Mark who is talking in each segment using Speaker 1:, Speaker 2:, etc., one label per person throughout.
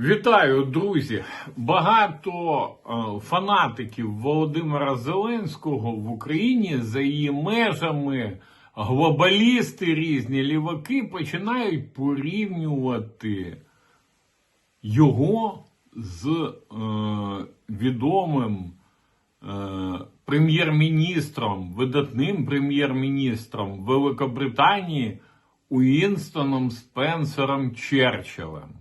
Speaker 1: Вітаю, друзі! Багато е, фанатиків Володимира Зеленського в Україні за її межами, глобалісти різні ліваки починають порівнювати його з е, відомим е, прем'єр-міністром, видатним прем'єр-міністром Великобританії Уінстоном Спенсером Черчиллем.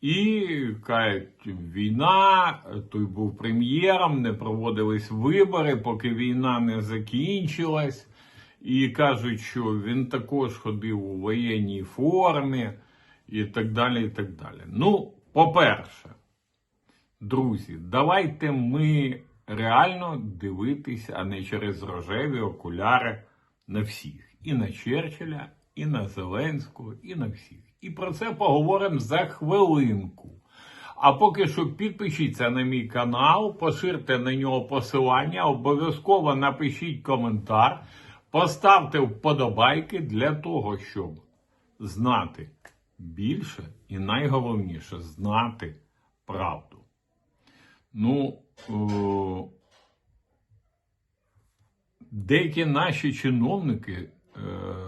Speaker 1: І кажуть, війна, той був прем'єром, не проводились вибори, поки війна не закінчилась. І кажуть, що він також ходив у воєнній формі і так далі. і так далі. Ну, по-перше, друзі, давайте ми реально дивитися, а не через рожеві окуляри на всіх. І на Черчилля, і на Зеленського, і на всіх. І про це поговоримо за хвилинку. А поки що підпишіться на мій канал, поширте на нього посилання, обов'язково напишіть коментар, поставте вподобайки для того, щоб знати більше і найголовніше знати правду. Ну, о, деякі наші чиновники. Е,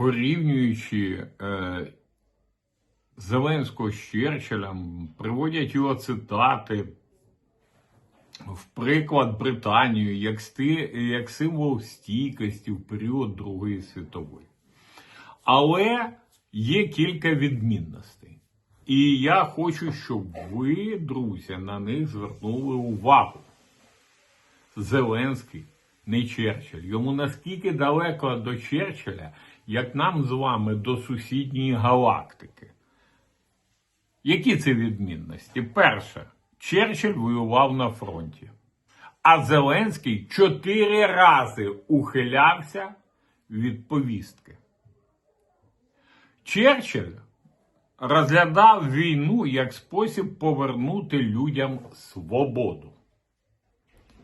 Speaker 1: порівнюючи е, Зеленського з Черчиллем, приводять його цитати в приклад Британію як, сти, як символ стійкості в період Другої світової. Але є кілька відмінностей. І я хочу, щоб ви, друзі, на них звернули увагу. Зеленський не Черчилль. Йому наскільки далеко до Черчилля, як нам з вами до сусідньої галактики. Які це відмінності? Перше, Черчилль воював на фронті, а Зеленський чотири рази ухилявся від повістки. Черчилль розглядав війну як спосіб повернути людям свободу.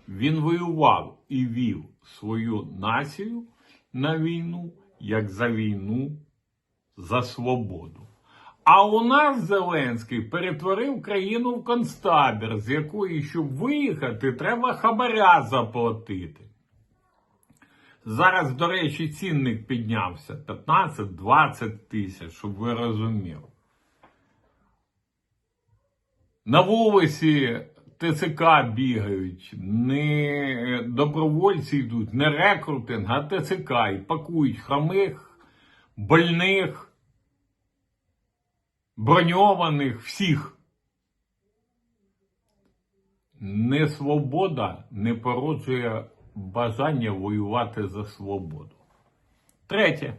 Speaker 1: Він воював і вів свою націю на війну, як за війну за свободу. А у нас Зеленський перетворив країну в концтабір, з якої, щоб виїхати, треба хабаря заплатити. Зараз, до речі, цінник піднявся 15-20 тисяч, щоб ви розуміли. На вулиці ТЦК бігають, не добровольці йдуть, не рекрутинг, а ТЦК і пакують хромих, больних, броньованих, всіх. Не свобода не породжує бажання воювати за свободу. Третє.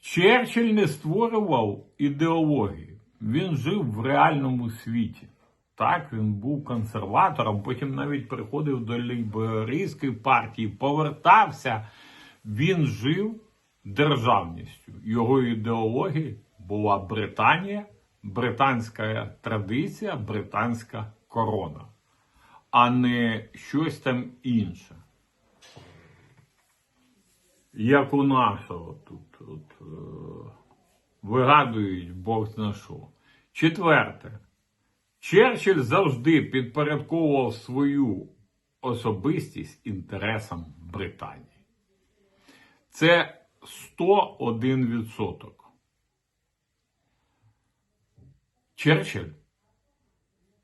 Speaker 1: Черчилль не створював ідеологію. Він жив в реальному світі. Так, він був консерватором, потім навіть приходив до ліберійської партії, повертався. Він жив державністю. Його ідеологія була Британія, британська традиція, британська корона, а не щось там інше. Як у нашого тут от, е, вигадують Бог зна що. Четверте. Черчилль завжди підпорядковував свою особистість інтересам Британії. Це 101%. Черчилль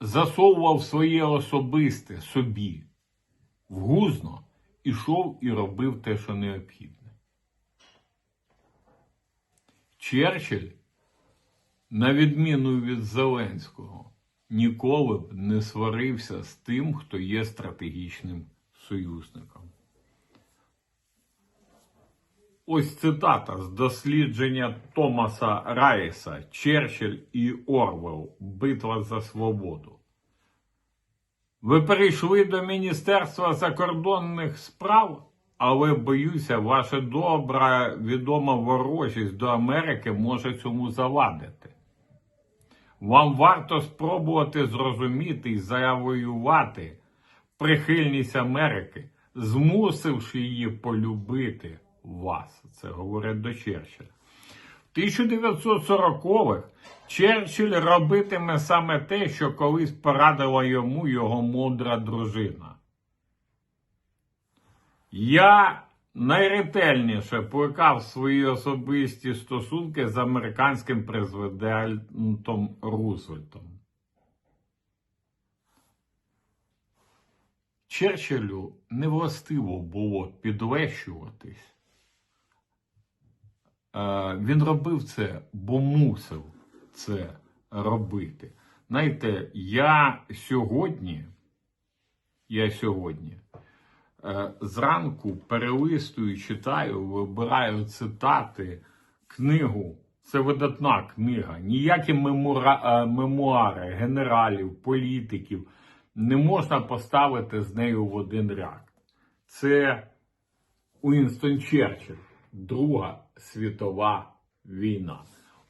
Speaker 1: засовував своє особисте собі в гузно, ішов і робив те, що необхідне. Черчилль, на відміну від Зеленського, ніколи б не сварився з тим, хто є стратегічним союзником. Ось цитата з дослідження Томаса Райса Черчилль і Орвел Битва за свободу. Ви перейшли до Міністерства закордонних справ, але боюся, ваша добра відома ворожість до Америки може цьому завадити. Вам варто спробувати зрозуміти і завоювати прихильність Америки, змусивши її полюбити вас. Це говорить до Черчилля. В 1940-х Черчилль робитиме саме те, що колись порадила йому його мудра дружина. Я найретельніше плекав свої особисті стосунки з американським президентом Рузвельтом. Черчиллю не властиво було підлещуватись. Е, Він робив це, бо мусив це робити. Знаєте, я сьогодні, я сьогодні зранку перелистую, читаю, вибираю цитати, книгу. Це видатна книга. Ніякі мемура, е, мемуари генералів, політиків не можна поставити з нею в один ряд. Це Уінстон Черчилль, Друга світова війна.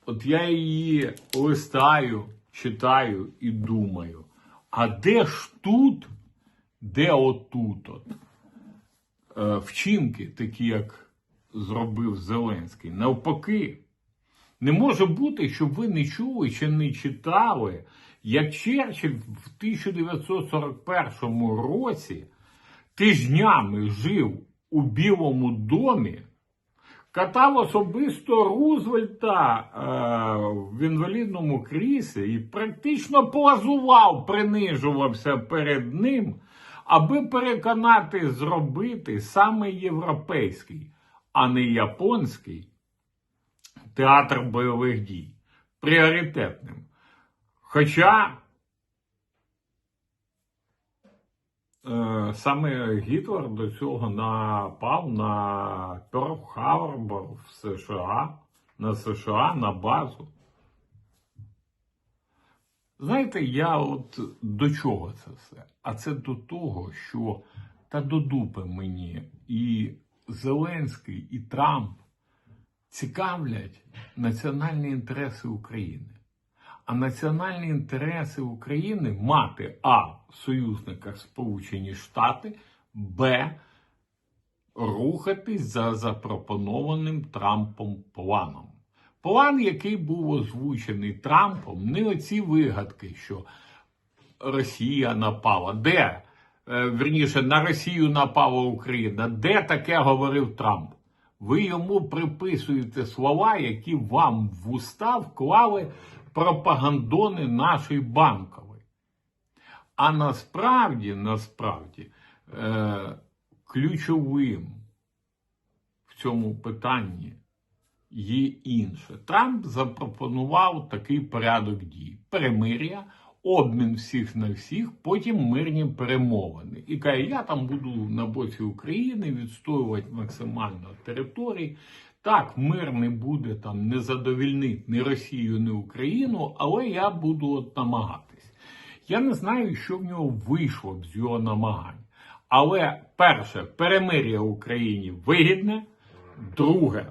Speaker 1: От я її листаю, читаю і думаю, а де ж тут, де отут от? Е, вчинки, такі, як зробив Зеленський. Навпаки, не може бути, щоб ви не чули чи не читали, як Черчилль в 1941 році тижнями жив у Білому домі, катав особисто Рузвельта е, в інвалідному кріслі і практично плазував, принижувався перед ним, аби переконати зробити саме європейський, а не японський театр бойових дій пріоритетним. Хоча е, саме Гітлер до цього напав на Перл Харбор в США, на США, на базу. Знаєте, я от до чого це все? А це до того, що та до дупи мені і Зеленський, і Трамп цікавлять національні інтереси України. А національні інтереси України мати А. В союзниках Сполучені Штати, Б. Рухатись за запропонованим Трампом планом. План, який був озвучений Трампом, не оці вигадки, що Росія напала. Де? Е, Вірніше, на Росію напала Україна. Де таке говорив Трамп? Ви йому приписуєте слова, які вам в уста вклали пропагандони нашої банкової. А насправді, насправді, е, ключовим в цьому питанні є інше. Трамп запропонував такий порядок дій: перемир'я, обмін всіх на всіх, потім мирні перемовини. І каже, я там буду на боці України відстоювати максимально території. Так, мир не буде там не задовільнить ні Росію, ні Україну, але я буду от намагатись. Я не знаю, що в нього вийшло б з його намагань. Але перше, перемир'я Україні вигідне. Друге,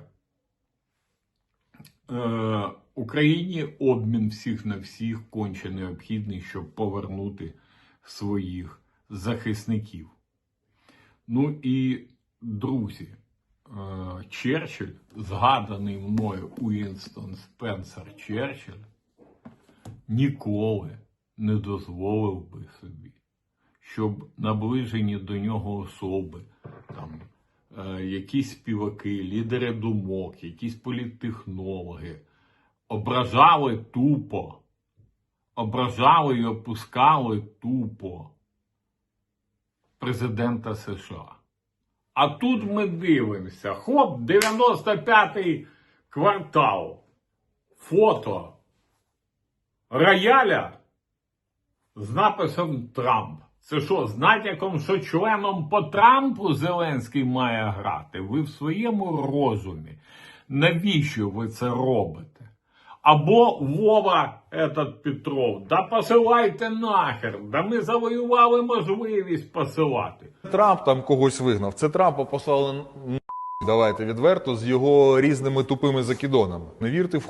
Speaker 1: е, Україні обмін всіх на всіх конче необхідний, щоб повернути своїх захисників. Ну і друзі, е, Черчилль, згаданий мною Уінстон Спенсер Черчилль, ніколи не дозволив би собі, щоб наближені до нього особи, там, якісь співаки, лідери думок, якісь політтехнологи ображали тупо, ображали і опускали тупо президента США. А тут ми дивимося, хоп, 95-й квартал, фото рояля з написом Трамп. Це що, з натяком, що членом по Трампу Зеленський має грати? Ви в своєму розумі. Навіщо ви це робите? Або Вова этот Петров, да посилайте нахер, да ми завоювали можливість посилати.
Speaker 2: Трамп там когось вигнав. Це Трампа послали н- давайте відверто з його різними тупими закидонами. Не вірте в.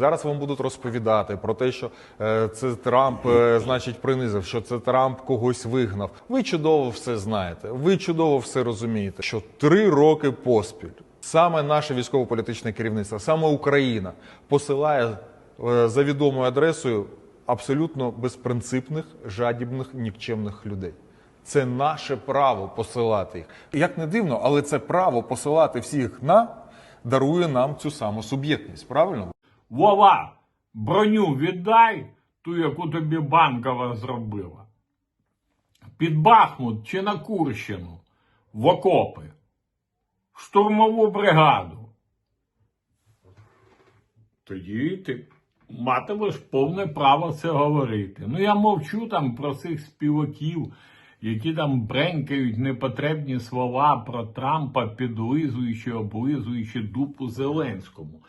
Speaker 2: Зараз вам будуть розповідати про те, що е, це Трамп, е, значить, принизив, що це Трамп когось вигнав. Ви чудово все знаєте. Ви чудово все розумієте, що три роки поспіль Саме наше військово-політичне керівництво, саме Україна посилає е, за відомою адресою абсолютно безпринципних, жадібних, нікчемних людей. Це наше право посилати їх. Як не дивно, але це право посилати всіх на дарує нам цю саму суб'єктність. Правильно?
Speaker 1: Вова, броню віддай, ту, яку тобі банкова зробила. Під Бахмут чи на Курщину, в окопи, штурмову бригаду. Тоді ти матимеш повне право це говорити. Ну я мовчу там про цих співаків, які там бренькають непотребні слова про Трампа, підлизуючи, облизуючи дупу Зеленському.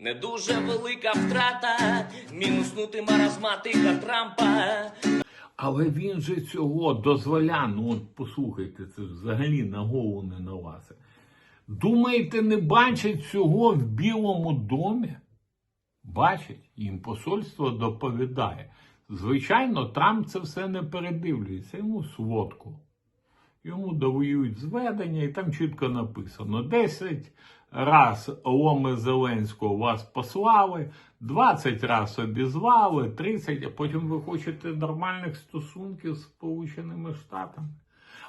Speaker 3: Не дуже велика втрата, мінуснути маразматика Трампа.
Speaker 1: Але він же цього дозволяє. Ну от послухайте, це взагалі на голову не налазить. Думаєте, не бачать цього в Білому домі? Бачать, їм посольство доповідає. Звичайно, Трамп це все не передивлюється, йому сводку. Йому довоюють зведення, і там чітко написано: 10 раз ломи Зеленського вас послали, 20 раз обізвали, 30, а потім ви хочете нормальних стосунків з Сполученими Штатами.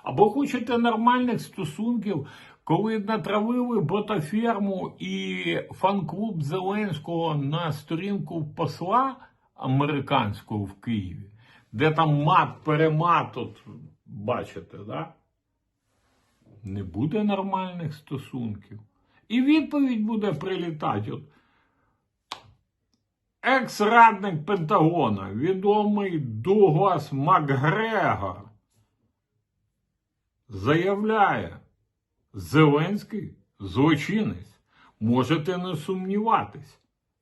Speaker 1: Або хочете нормальних стосунків, коли натравили ботаферму і фан-клуб Зеленського на сторінку посла американського в Києві, де там мат-перемат, от бачите, да? не буде нормальних стосунків. І відповідь буде прилітати. От. Екс-радник Пентагона, відомий Дуглас Макгрегор, заявляє, Зеленський злочинець. Можете не сумніватись.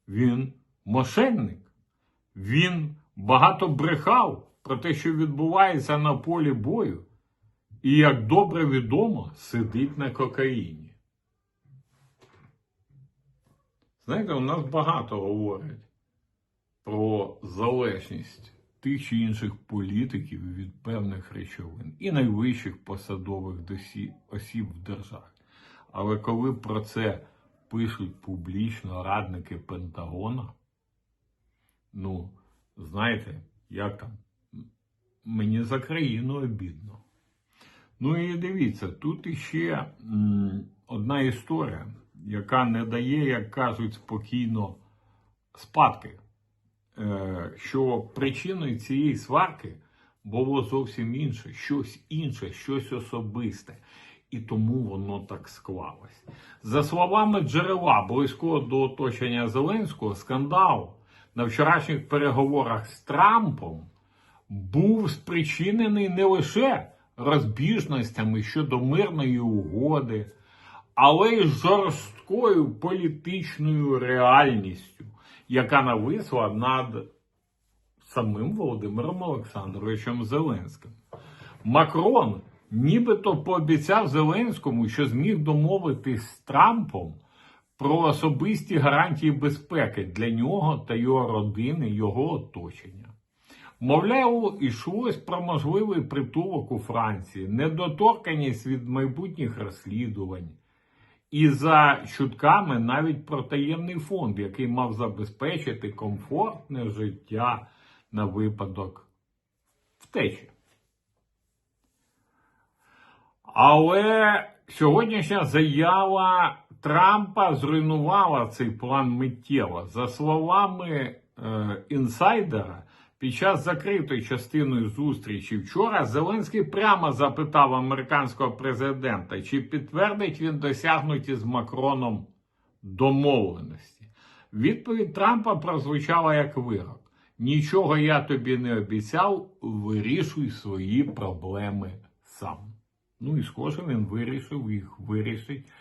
Speaker 1: Він мошенник. Він багато брехав про те, що відбувається на полі бою. І, як добре відомо, сидить на кокаїні. Знаєте, у нас багато говорять про залежність тих чи інших політиків від певних речовин і найвищих посадових досі- осіб в державі. Але коли про це пишуть публічно радники Пентагона, ну, знаєте, як там, мені за країну обідно. Ну і дивіться, тут іще м, одна історія, яка не дає, як кажуть, спокійно спадки. Е, що причиною цієї сварки було зовсім інше, щось інше, щось особисте. І тому воно так склалось. За словами джерела близького до оточення Зеленського, скандал на вчорашніх переговорах з Трампом був спричинений не лише розбіжностями щодо мирної угоди, але й жорсткою політичною реальністю, яка нависла над самим Володимиром Олександровичем Зеленським. Макрон нібито пообіцяв Зеленському, що зміг домовитись з Трампом про особисті гарантії безпеки для нього та його родини, його оточення. Мовляв, йшлось про можливий притулок у Франції, недоторканість від майбутніх розслідувань. І за чутками навіть про таємний фонд, який мав забезпечити комфортне життя на випадок втечі. Але сьогоднішня заява Трампа зруйнувала цей план миттєво. За словами е, інсайдера, під час закритої частиною зустрічі вчора Зеленський прямо запитав американського президента, чи підтвердить він досягнуті з Макроном домовленості. Відповідь Трампа прозвучала як вирок: нічого я тобі не обіцяв, вирішуй свої проблеми сам. Ну і схоже, він вирішив їх вирішить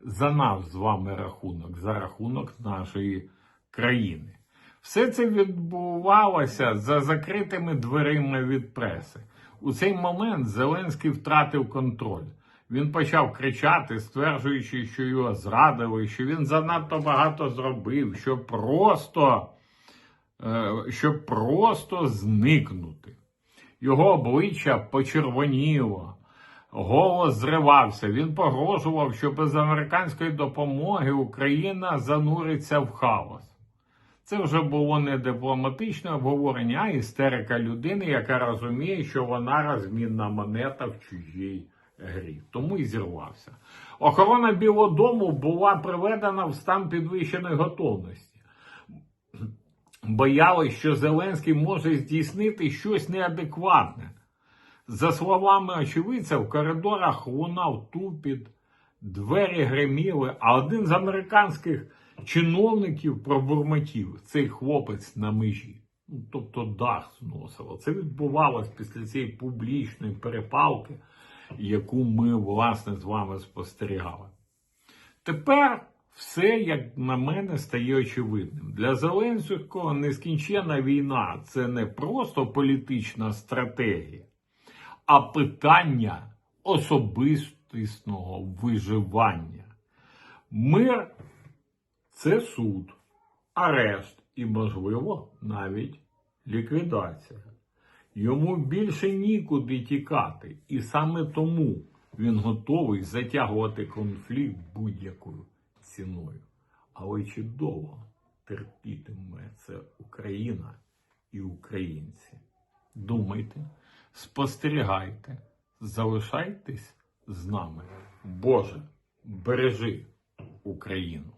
Speaker 1: за наш з вами рахунок, за рахунок нашої країни. Все це відбувалося за закритими дверима від преси. У цей момент Зеленський втратив контроль. Він почав кричати, стверджуючи, що його зрадили, що він занадто багато зробив, що просто, е, щоб просто зникнути. Його обличчя почервоніло, голос зривався. Він погрожував, що без американської допомоги Україна зануриться в хаос. Це вже було не дипломатичне обговорення, а істерика людини, яка розуміє, що вона розмінна монета в чужій грі. Тому і зірвався. Охорона Білого Дому була приведена в стан підвищеної готовності. Боялись, що Зеленський може здійснити щось неадекватне. За словами очевидця, в коридорах лунав тупіт, двері греміли, а один з американських чиновників пробурмотів цей хлопець на межі. Ну, тобто дах зносило. Це відбувалось після цієї публічної перепалки, яку ми, власне, з вами спостерігали. Тепер все, як на мене, стає очевидним. Для Зеленського нескінченна війна це не просто політична стратегія, а питання особистісного виживання. Мир це суд, арешт і, можливо, навіть ліквідація. Йому більше нікуди тікати, і саме тому він готовий затягувати конфлікт будь-якою ціною. Але чи довго терпітиме це Україна і українці? Думайте, спостерігайте, залишайтесь з нами. Боже, бережи Україну.